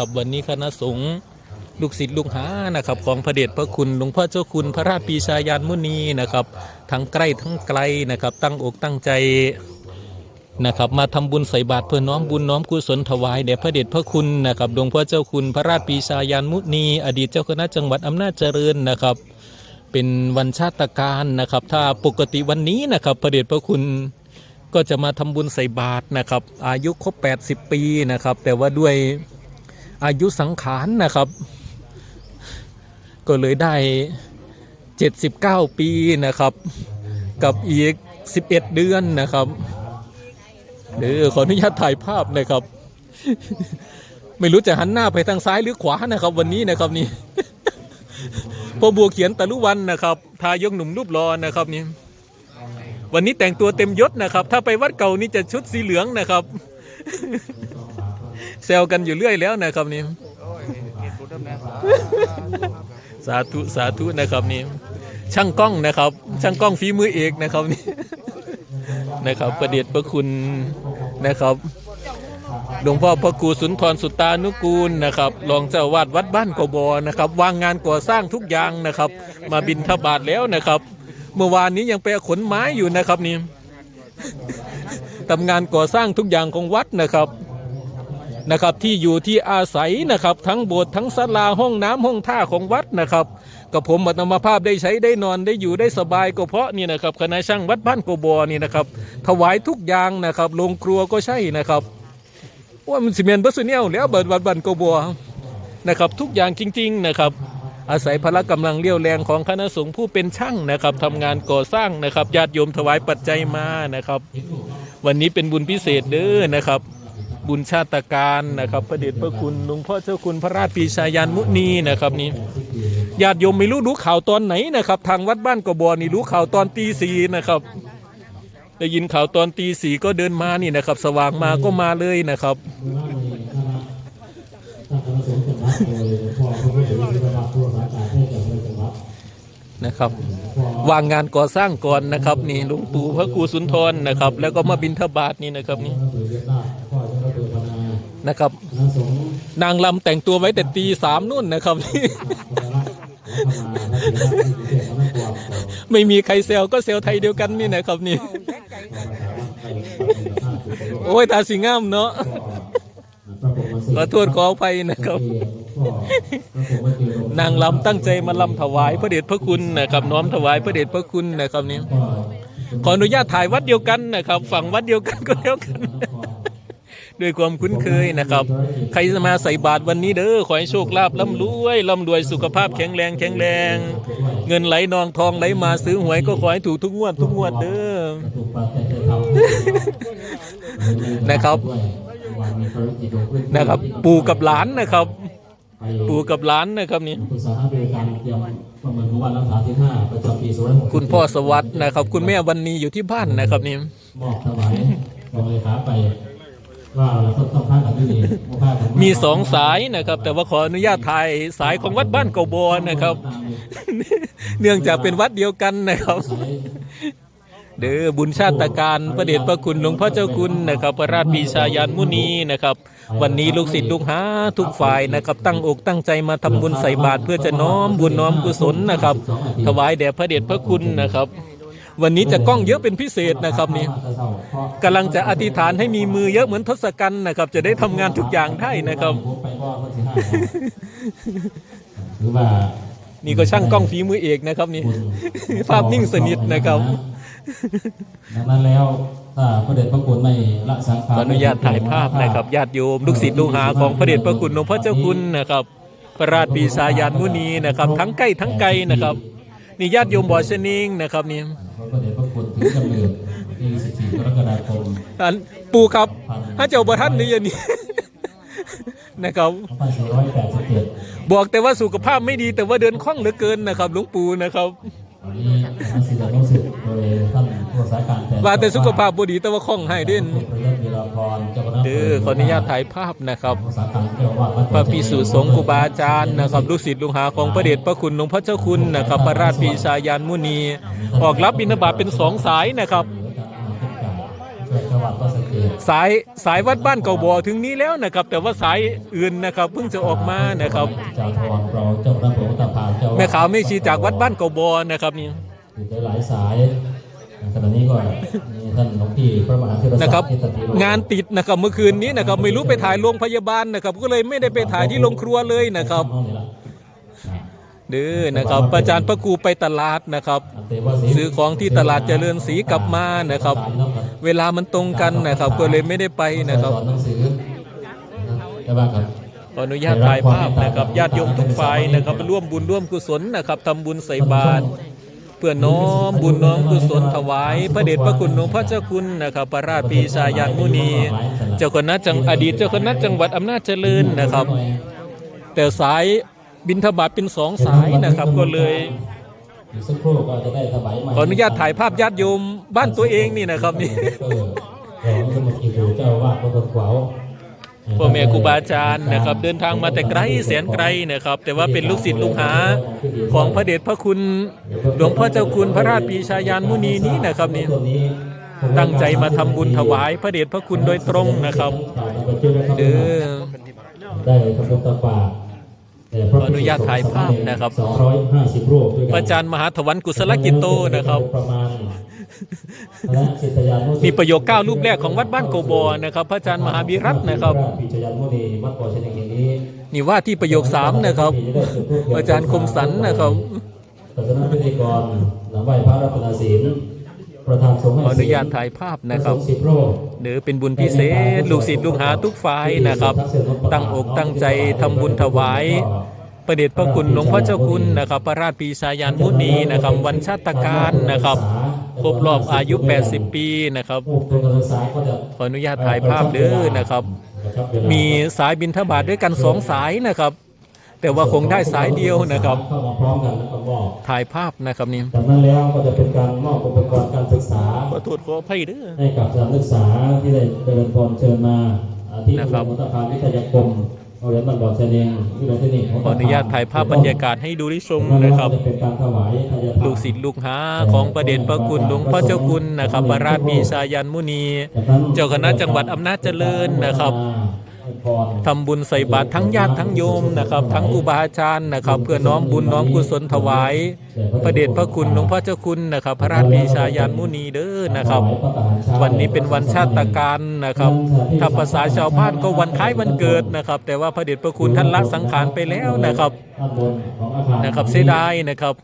ครับวันนี้คณะสงฆ์ลูกศิษย์ลูกหานะครับของพระเดชพระคุณหลวงพ่อเจ้าคุณพระราชปีชายานมุนีนะครับทั้งใกล้ทั้งไกลนะครับ ตั้งอกตั้งใจนะครับมาทำบุญใส่บาตรเพื่อน้อมบุญน้อมกุศลถวายแด่พระเดชพระคุณนะครับหลวงพ่อเจ้าคุณพระราชปีชายานมุนี อดีตเจ้าคณะจังหวัดอำนาจเจริญนะครับ เป็นวันชาติการนะครับ ถ้าปกติวันนี้นะครับพระเดชพระคุณก็จะมาทำบุญใส่บาตรนะครับ อายุครบ 80 ปีนะครับ แต่ว่าด้วย อายุสังขารนะครับ ก็เลยได้ 79 ปีนะครับ กับอีก 11 เดือนนะครับเดี๋ยวขออนุญาตถ่ายภาพนะครับ ไม่รู้จะหันหน้าไปทางซ้ายหรือขวานะครับ วันนี้นะครับนี่พอบัวเขียนตะลุวันนะครับทายกหนุ่มรูปรอนะครับนี่วันนี้แต่งตัวเต็มยศนะครับ ถ้าไปวัดเก่านี่จะชุดสีเหลืองนะครับ แซวกันอยู่เรื่อยแล้วนะครับนี่สาธุสาธุนะครับนี่ช่างกล้องนะครับ ช่างกล้องฝีมือเอกนะครับนี่นะครับ ประเดชประคุณนะครับหลวงพ่อพระครูสุนทรสุตานุกูลนะครับรองเจ้าวาดวัดบ้านกบอนะครับวางงานก่อสร้างทุกอย่างนะครับ มาบินทบาทแล้วนะครับ เมื่อวานนี้ยังไปขนไม้อยู่นะครับนี่ทำงานก่อสร้างทุกอย่างของวัดนะครับ นะครับที่อยู่ที่อาศัยนะครับทั้งโบสถ์ทั้งศาลาห้องน้ำห้องท่าของวัดนะครับกับผมอัตมาภาพได้ใช้ได้นอนได้อยู่ได้สบายก็เพราะนี่นะครับคณะช่างวัดบ้านโกบอนี่นะครับถวายทุกอย่างนะครับโรงครัวก็ใช่นะครับว่ามันสิเมนบัสเนียลแล้วเบิดวัดบันโกบัวนะครับทุกอย่างจริง ๆนะครับอาศัยพละกำลังเลี้ยวแรงของคณะสงฆ์ผู้เป็นช่างนะครับทำงานก่อสร้างนะครับญาติโยมถวายปัจจัยมานะครับ วันนี้เป็นบุญพิเศษเด้อนะครับ บุญชาติการนะครับ พระเดชพระคุณหลวงพ่อเจ้าคุณพระราชปีชายานมุนีนะครับนี่ญาติโยมไม่รู้รู้ข่าวตอนไหนนะครับ ทางวัดบ้านกบอนี่รู้ข่าวตอนตีสี่นะครับ ได้ยินข่าวตอนตีสี่ก็เดินมานี่นะครับ สว่างมาก็มาเลยนะครับนะครับวางงานก่อสร้างก่อนนะครับ นี่หลวงปู่พระครูสุนทรนะครับ แล้วก็มาบินทบาทนี่นะครับนี่ นะครับ นางลำแต่งตัวไว้แต่ตีสามนู่นนะครับไม่มีใครเซลก็เซลไทยเดียวกันนี่นะครับนี่ โอ้ยตาสีงามเนาะขอโทษขออภัยนะครับ นางลำตั้งใจมาลำถวายพระเดชพระคุณนะครับ น้อมถวายพระเดชพระคุณนะครับนี่ขออนุญาตถ่ายวัดเดียวกันนะครับ ฝั่งวัดเดียวกันก็แล้วกัน ด้วยความคุ้นเคยนะครับ ใครจะมาใส่บาตรวันนี้เด้อขอให้โชคลาภร่ำรวยร่ำรวยสุขภาพแข็งแรงแข็งแรง เงินไหลนองทองไหลมาซื้อหวยก็ขอให้ถูกทุกงวดทุกงวดเด้อนะครับนะครับ ปู่กับหลานนะครับปู่กับหลานนะครับนี่ปรึกษาหารือการเตรียมประเมินของวันรักษาที่ห้าประจำปี2560คุณพ่อสวัสด์นะครับ คุณแม่วันนี้อยู่ที่บ้านนะครับนี่มอบถวายรองเลขาไป ว่าเราต้องต้องพากันที่นี่บ่พากันมีสองสายนะครับ แต่ว่าขออนุญาตถ่ายสายของวัดบ้านเกาบอนะครับ เนื่องจากเป็นวัดเดียวกันนะครับ เด้อบุญชาติการพระเดชพระคุณหลวงพ่อเจ้าคุณนะครับ พระราชปีชายานมุนีนะครับ วันนี้ลูกศิษย์ลูกหาทุกฝ่ายนะครับ ตั้งอกตั้งใจมาทำบุญใส่บาตรเพื่อจะน้อมบุญน้อมกุศลนะครับ ถวายแด่พระเดชพระคุณนะครับ วันนี้จะกล้องเยอะเป็นพิเศษนะครับนี่กำลังจะอธิษฐานให้มีมือเยอะเหมือนทศกัณฐ์นะครับ จะได้ทำงานทุกอย่างได้นะครับผมไปว่าคนที่ห้าหรือว่านี่ก็ช่างกล้องฝีมือเอกนะครับนี่ภาพนิ่งสนิทนะครับดังนั้นแล้วถ้าพระเดชพระคุณไม่ละสังขารขออนุญาตถ่ายภาพนะครับญาติโยมลูกศิษย์ลูกหาของพระเดชพระคุณหลวงพ่อเจ้าคุณนะครับ พระราชปีชายานมุนีนะครับ ทั้งใกล้ทั้งไกลนะครับ นี่ญาติโยมบ่อชะนิงนะครับนี่ พระเดชพระคุณถึงกำเนิดที่ 14กรกฎาคมอันปู่ครับถ้าเจ้าบ่ท่านนี่อย่างนี้นะครับ2487บอกแต่ว่าสุขภาพไม่ดีแต่ว่าเดินคล่องเหลือเกินนะครับหลวงปู่นะครับวันนี้ท่านศิษย์ลูกศิษย์โดยท่านผู้รักษาการแทนว่าแต่สุขภาพบ่ดีแต่ว่าคล่องให้เด่นพระเลิศวีรพรเจ้าคณะ เด้อขออนุญาตถ่ายภาพนะครับพระพิสุสงฆ์ครูบาอาจารย์นะครับลูกศิษย์ลูกหาของพระเดชพระคุณหลวงพ่อเจ้าคุณนะครับ พระราชปีชายานมุนี ออกรับบิณฑบาตเป็นสองสายนะครับสายสายวัดบ้านเก่าบ่อถึงนี้แล้วนะครับ แต่ว่าสายอื่นนะครับเพิ่งจะออกมานะครับแม่ขาวไม่ชีจากวัดบ้านเก่าบ่อนะครับนี่ยหลายสาย ขณะนี้ก็มีท่านหลวงพี่พระมหาเทรศักดิ์นะครับที่ตติโลงานติดนะครับเมื่อคืนนี้นะครับไม่รู้ไปถ่ายโรงพยาบาลนะครับ ก็เลยไม่ได้ไปถ่ายที่โรงครัวเลยนะครับห้องนี้ละเด้อนะครับอาจารย์พระครูไปตลาดนะครับอันเตวะศรีซื้อของที่ตลาดเจริญศรีกลับมานะครับ เวลามันตรงกันนะครับ ก็เลยไม่ได้ไปนะครับ สอนหนังสือได้บ้างครับ ขออนุญาตถ่ายภาพนะครับญาติโยมทุกฝ่ายนะครับร่วมบุญร่วมกุศลนะครับทำบุญใส่บาตร เพื่อน้อมบุญน้อมกุศลถวาย พระเดชพระคุณหลวงพ่อเจ้าคุณนะครับพระราชปีชายานมุนี เจ้าคณะจังอดีตเจ้าคณะจังหวัดอำนาจเจริญนะครับ แต่สายบินทบาทเป็นสองสายนะครับก็เลยครู่ก็จะได้ถวายใหม่ขออนุญาตถ่ายภาพญาติโยมบ้านตัวเองนี่นะครับนี่ของสมุทรกิจเจ้าอาวาพระขวาว พ่อแม่ครูบาอาจารย์นะครับ เดินทางมาแต่ไกลแสนไกลนะครับ แต่ว่าเป็นลูกศิษย์ลูกหาของพระเดชพระคุณหลวงพ่อเจ้าคุณพระราชปีชายานมุนีนี้นะครับนี่ต้นนี้ตั้งใจมาทำบุญถวายพระเดชพระคุณโดยตรงนะครับเด้อได้ทำบุญตาฝากแต่พระขออนุญาตถ่ายภาพนะครับสองร้อยห้าสิบรูปด้วยพกัระอาจารย์มหาถวันกุศลกิจโตนะครับประ มีประโยคเก้ารูปแรกของวัดบ้านโกบอนะครับ พระอาจารย์มหาบิรัตนะครับนี่ว่าที่ประโยคสามนะครับ อาจารย์คมสันนะครับศาสนาพิธีกรหลังไหวพระรัตนศีลประธานสงฆ์อนุญาตถ่ายภาพนะครับสิบโรคเดือเป็นบุญพิเศษ ลูกศิษย์ลูกหาทุกฝ่ายนะครับ ตั้งอกตั้งใจทำบุญถวายประเดชพระคุณหลวงพ่อเจ้าคุณนะครับ พระราชปีชายานมุนีนะครับ วันชาติการนะครับ รบรอบอายุ 80 ปีนะครับผู้ทุนการศึกษาก็จะขออนุญาตถ่ายภาพเด้อนะครับนะครับเวลามีสายบินทบาทด้วยกันสองสายนะครับ แต่ว่าคงได้สายเดียวนะครับเข้ามาพร้อมกันแล้วก็มอบถ่ายภาพนะครับนี่จากนั้นแล้วก็จะเป็นการมอบอุปกรณ์การศึกษาขอโทษขออภัยเด้อให้กับสถานศึกษาที่ได้เจริญพรเชิญมาอาทิตย์นะครับอุตภาวิทยาคม โรงเรียนบ้านบ่อเสนียงวิทยาเทคนิคของขออนุญาตถ่ายภาพบรรยากาศให้ดูได้ชมนะครับจะเป็นการถวายทายาทานลูกศิษย์ลูกหาของประเดชพระคุณหลวงพ่อเจ้าคุณนะครับพระราชปีชายันมุนี เจ้าคณะจังหวัดอำนาจเจริญนะครับ ทำบุญใส่บาตรทั้งญาติทั้งโยมนะครับ ทั้งครูบาอาจารย์นะครับ เพื่อน้อมบุญน้อมกุศลถวายพระเดชพระคุณหลวงพ่อเจ้าคุณนะครับ พระราชปีชายานมุนีเด้อนะครับ วันนี้เป็นวันชาติการนะครับถ้าภาษาชาวบ้านก็วันคล้ายวันเกิดนะครับ แต่ว่าพระเดชพระคุณท่านละสังขารไปแล้วนะครับด้านบนของอาคารนะครับเสียดายนะครับ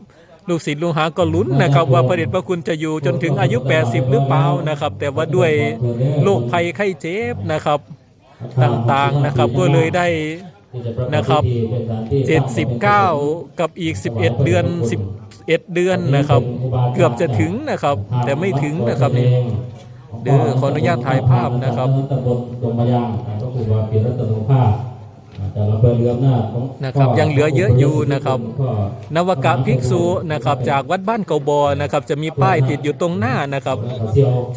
ลูกศิษย์ลูกหาก็ลุ้นนะครับว่าพระเดชพระคุณจะอยู่จนถึงอายุ 80 หรือเปล่านะครับ แต่ว่าด้วยโรคภัยไข้เจ็บนะครับ ต่างๆนะครับก็เลยได้นะครับ79 กับอีก 11 เดือน 11 เดือนนะครับ เกือบจะถึงนะครับ แต่ไม่ถึงนะครับนี่เด้อขออนุญาตถ่ายภาพนะครับตำบลดงมะยางก็คือว่าเป็นรัตนภาพจากอำเภอเรืออำนาของนะครับยังเหลือเยอะอยู่นะครับ นวกะภิกษุนะครับ จากวัดบ้านเกาบอนะครับ จะมีป้ายติดอยู่ตรงหน้านะครับ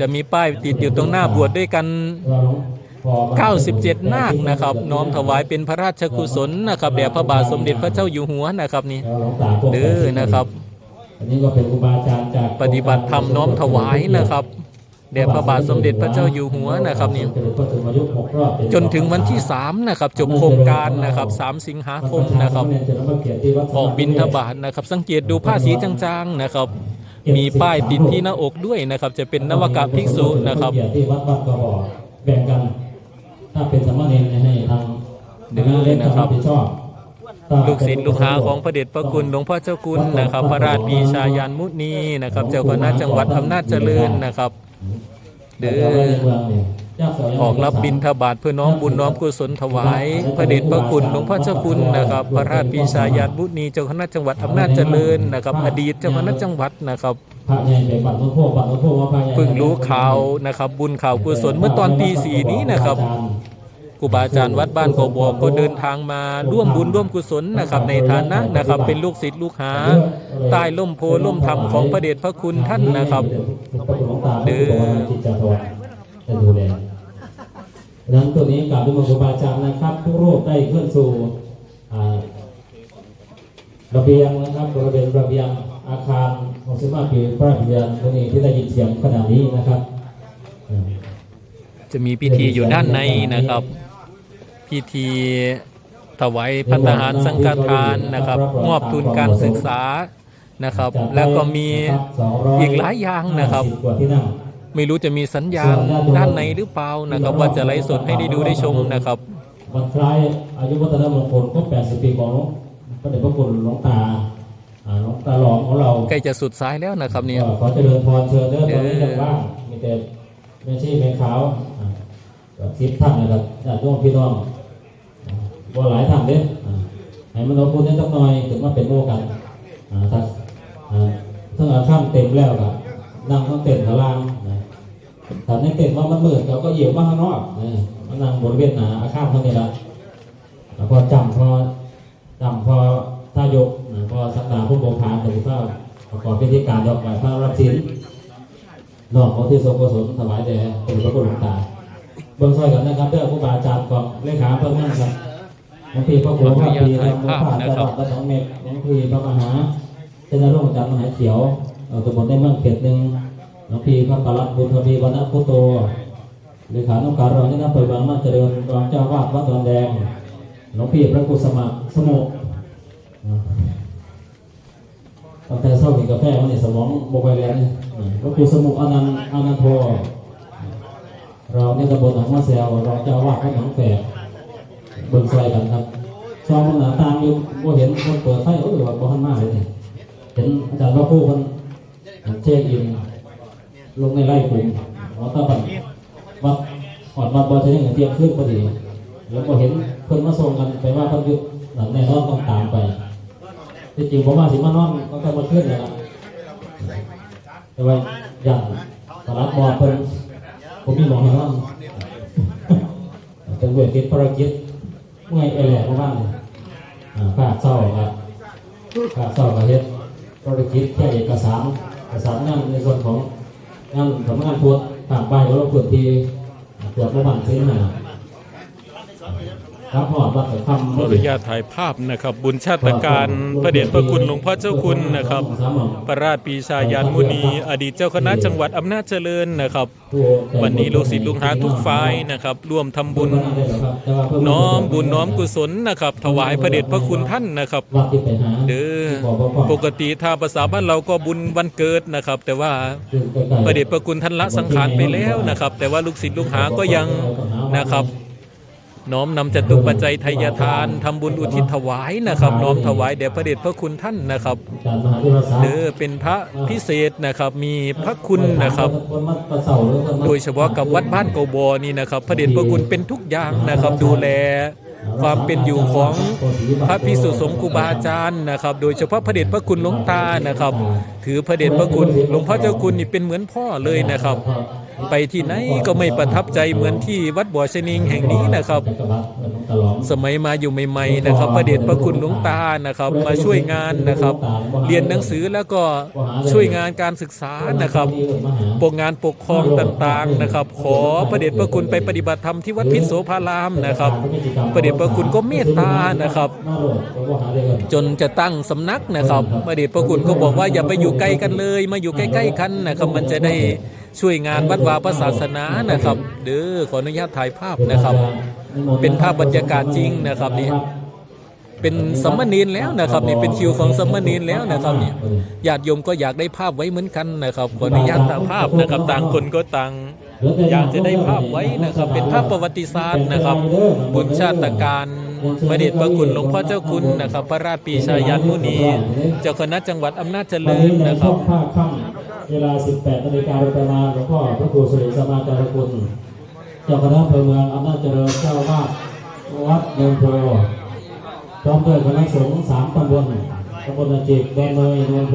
จะมีป้ายติดอยู่ตรงหน้าบวชด้วยกัน 97 นาคนะครับ น้อมถวายเป็นพระราชกุศลนะครับแด่พระบาทสมเด็จพระเจ้าอยู่หัวนะครับนี่เด้อนะครับอันนี้ก็เป็นครูบาอาจารย์จากปฏิบัติธรรมน้อมถวายนะครับแด่พระบาทสมเด็จพระเจ้าอยู่หัวนะครับนี่จนถึงวันที่ 3 นะครับ จบโครงการนะครับ 3 สิงหาคมนะครับ ออกบินทบาทนะครับ สังเกตดูผ้าสีจางๆนะครับ มีป้ายติดที่หน้าอกด้วยนะครับ จะเป็นนวกะภิกษุนะครับที่วัดบ้านกระบอกแบ่งกัน ถ้าเป็นสามเณรเนี่ยให้ทางเดี๋ยวเล่นนะครับรับผิดชอบลูกศิษย์ลูกหาของพระเดชพระคุณหลวงพ่อเจ้าคุณนะครับ พระราชปีชายานมุนีนะครับ เจ้าคณะจังหวัดอำนาจเจริญนะครับ เด้อ ออกรับบิณฑบาตเพื่อน้อมบุญน้อมกุศลถวาย พระเดชพระคุณหลวงพ่อเจ้าคุณนะครับ พระราชปีชายานบุตรนีเจ้าคณะจังหวัดอำนาจเจริญนะครับ อดีตเจ้าคณะจังหวัดนะครับพระใหญ่ไปบัตรโน้นพวกบัตรโน้นพวกว่าพระใหญ่เพิ่งรู้ข่าวนะครับ บุญข่าวกุศลเมื่อตอนตีสี่นี้นะครับครูบาอาจารย์วัดบ้านกบวก็เดินทางมาร่วมบุญร่วมกุศลนะครับ ในฐานะนะครับ เป็นลูกศิษย์ลูกหา ใต้ล่มโพล่มธรรมของพระเดชพระคุณท่านนะครับเด้อ จะดูแลดังนั้นตัวนี้กล่าวด้วยมงคลบาอาจารย์นะครับ ทุกรูปได้เคลื่อนสู่ระเบียงนะครับบริเวณระเบียงอาคารของสมาปีพระราชยานตัวนี้ที่ได้ยินเสียงขณะนี้นะครับ จะมีพิธีอยู่ด้านในนะครับ พิธีถวายพัฒหารสังฆทานนะครับ มอบทุนการศึกษานะครับ แล้วก็มีอีกหลายอย่างนะครับที่นั่ง ไม่รู้จะมีสัญญาณด้านในหรือเปล่านะครับ ว่าจะไลฟ์สดให้ได้ดูได้ชมนะครับวันคล้ายอายุวัฒนมงคลครบ80 ปีของหลวงพระเดชพระคุณหลวงตาอ่าหลวงตาหลอมของเราใกล้จะสุดสายแล้วนะครับเนี่ยก็ขอเจริญพรเชิญเด้อตอนนี้ยังว่างมีแต่แม่ชีแม่ขาวอ่ากับสิบท่านนะครับญาติโยมพี่น้องอ่าบ่หลายท่านเด้ออ่าให้มันเอาคุณได้สักหน่อยถึงมาเป็นโมกันอ่าถ้าอ่าถ้าอาข้ามเต็มแล้วก็นั่งต้องเต็มข้างล่าง นะถ้าในเต็มว่ามันเมืดเราก็เหยียบมาข้างนอกนะมานั่งบริเวณหนาอาข้ามเท่านี้ละแล้วพอจำพอจำพอท่ายกพอสักดาผู้บงคารถึงก็ประกอบพิธีการดอกไม้พระรับศีลนอกของที่ทรงกุศลถวายแด่เป็นพระคุณหลตาเบิ่งซอยกันนะครับเด้อผู้บาอาจารย์ของเลขาเพิ่มนั่นครับหลวงพี่พระครูพระปีครับหลวงพ่อจังหวัดพระสองเมตรหลวงพี่พระมหาเจนรงค์จันทร์มหาเขียวเอ่อตำบลได้เมืองเขตหนึ่ง หลวงพี่พระปรัตบุญทวีวรรณพุตโตเลขานุการรองนี่นะเปิดบางมาเจริญรองเจ้าวาดวัดดอนแดงหลวงพี่พระกุสมะสมุอ่าตั้งแต่เช้ากินกาแฟมันนี่สมองบกไปแล้วนี่พระครูสมุอนันต์อนันโทเราเนี่ยตำบลหนองมะแซวเราเจ้าวาดวัดหนองแฝกเบิ่งซอยกันครับซองมันหนาตามอยู่บ่เห็นคนเปิดไฟโอ้ยว่าบ่ทันมาเลยเห็นอาจารย์ว่าผู้คนเช็คอิน ลงในไร่กลุ่มเราตะบันวัดหอดวัดบ่จะยังเตรียมขึ้นพอดี แล้วก็เห็นเพิ่อนมาส่งกันไปว่าเพิ่นอยู่หลังแน่อนต้องตามไปที่จริงผมว่าสิมานอนต้องแต่มาขึ้นเลยนะแต่ว่าอย่างตลาดมอเพิ่นผมมีหมองให้นอนเป็นเวทติดภารกิจเมื่อยเอแหลกมากเลยอ่าภาเศร้าครับภาเศร้ากับเฮ็ดภารกิจแค่เอกสารเอกสารงานในส่วนของ งานทำงานตรวจตามใบแล้วเราตรวจทีตรวจระบาดเส้นหนาครับหอดวัดแต่คำ ขออนุญาตถ่ายภาพนะครับ บุญชาติการพระเดชพระคุณหลวงพ่อเจ้าคุณนะครับพระราชปีชายานมุนี อดีตเจ้าคณะจังหวัดอำนาจเจริญนะครับ วันนี้ลูกศิษย์ลูกหาทุกฝ่ายนะครับ ร่วมทำบุญ น้อมบุญน้อมกุศลนะครับ ถวายพระเดชพระคุณท่านนะครับเด้อปกติถ้าภาษาบ้านเราก็บุญวันเกิดนะครับ แต่ว่าพระเดชพระคุณท่านละสังขารไปแล้วนะครับ แต่ว่าลูกศิษย์ลูกหาก็ยังนะครับ น้อมนำจตุปัจจัยทายทานทำบุญอุทิศถวายนะครับ น้อมถวายแด่พระเดชพระคุณท่านนะครับการมหาวิทยาลัยเด้อเป็นพระพิเศษนะครับ มีพระคุณนะครับ โดยเฉพาะกับวัดบ้านโกบอนี่นะครับ พระเดชพระคุณเป็นทุกอย่างนะครับ ดูแลความเป็นอยู่ของพระพิสุสงฆ์ครูบาอาจารย์นะครับ โดยเฉพาะพระเดชพระคุณหลวงตานะครับ ถือพระเดชพระคุณหลวงพ่อเจ้าคุณนี่เป็นเหมือนพ่อเลยนะครับ ไปที่ไหนก็ไม่ประทับใจเหมือนที่วัดบ่อชนิงแห่งนี้นะครับ สมัยมาอยู่ใหม่ๆนะครับ พระเดชพระคุณหลวงตานะครับ มาช่วยงานนะครับ เรียนหนังสือแล้วก็ช่วยงานการศึกษานะครับปกงานปกครองต่างๆนะครับ ขอพระเดชพระคุณไปปฏิบัติธรรมที่วัดพิษโสภารามนะครับ พระเดชพระคุณก็เมตตานะครับ จนจะตั้งสำนักนะครับ พระเดชพระคุณก็บอกว่าอย่าไปอยู่ไกลกันเลย มาอยู่ใกล้ ๆ กันนะครับ มันจะได้ ช่วยงานวัดวาพระศาสนานะครับ เด้อขออนุญาตถ่ายภาพนะครับ เป็นภาพบรรยากาศจริงนะครับนี่เป็นสมณีนแล้วนะครับนี่เป็นคิวของสมณีนแล้วนะครับนี่ญาติโยมก็อยากได้ภาพไว้เหมือนกันนะครับขออนุญาตถ่ายภาพนะครับ ต่างคนก็ต่างอยากจะได้ภาพไว้นะครับ เป็นภาพประวัติศาสตร์นะครับบุญชาติการพระเดชพระคุณหลวงพ่อเจ้าคุณนะครับ พระราชปีชายานมุนีเจ้าคณะจังหวัดอำนาจเจตอนริญนี้ในนะคช่รัอบงภาคค่ำ เวลา 18นาฬิกาโดยประมาณหลวงพ่อพระครูสุริสมาจารคุณเจ้าคณะอำเภอเมืองอำนาจเจริญเจ้าอาวาดวัดเดิมโพพร้อมด้วยคณะสงฆ์สามตำบลตำบลนาจิกแดนเมยเนินโพ